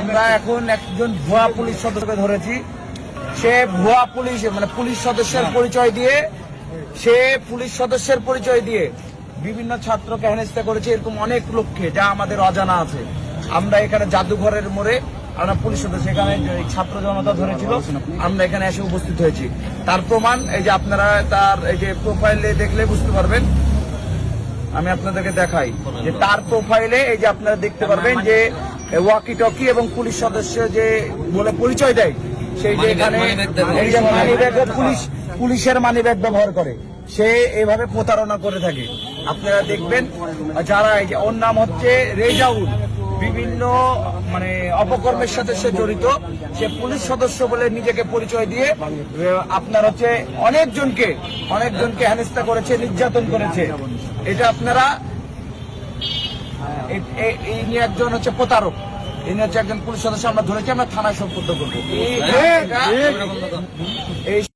আমরা এখন একজন ভুয়া পুলিশ সদস্যকে ধরেছি। সে ভুয়া পুলিশ মানে পুলিশ সদস্যের পরিচয় দিয়ে, সে পুলিশ সদস্যের পরিচয় দিয়ে বিভিন্ন ছাত্রকে হেনস্থা করেছে, এরকম অনেক লোককে, যা আমাদের অজানা আছে। আমরা এখানে জাদুঘরের মোড়ে, আমরা পুলিশ সদস্য, এখানে ছাত্র জনতা ধরেছিল, আমরা এখানে এসে উপস্থিত হয়েছি। তার প্রমাণ, এই যে আপনারা তার এই যে প্রোফাইলে দেখলে বুঝতে পারবেন। আমি আপনাদেরকে দেখাই যে তার প্রোফাইলে এই যে আপনারা দেখতে পারবেন যে ওয়াকি টকি এবং পুলিশ সদস্য যে বলে পরিচয় দেয় সেই যে এখানে যে পুলিশ পুলিশের মানি ব্যাগ ব্যবহার করে সে এভাবে প্রতারণা করে থাকে। আপনারা দেখবেন যারা এই যে ওর নাম হচ্ছে রেজাউল বিভিন্ন মানে অপকর্মের সাথে সে জড়িত। সে পুলিশ সদস্য বলে নিজেকে পরিচয় দিয়ে আপনার হচ্ছে অনেকজনকে অনেকজনকে হেনস্থা করেছে নির্যাতন করেছে। এটা আপনারা এই নিয়ে একজন হচ্ছে প্রতারক। ইনি নিয়ে হচ্ছে একজন পুলিশ সদস্য আমরা ধরেছি আমরা থানায় সম্পর্ক করব। এটা-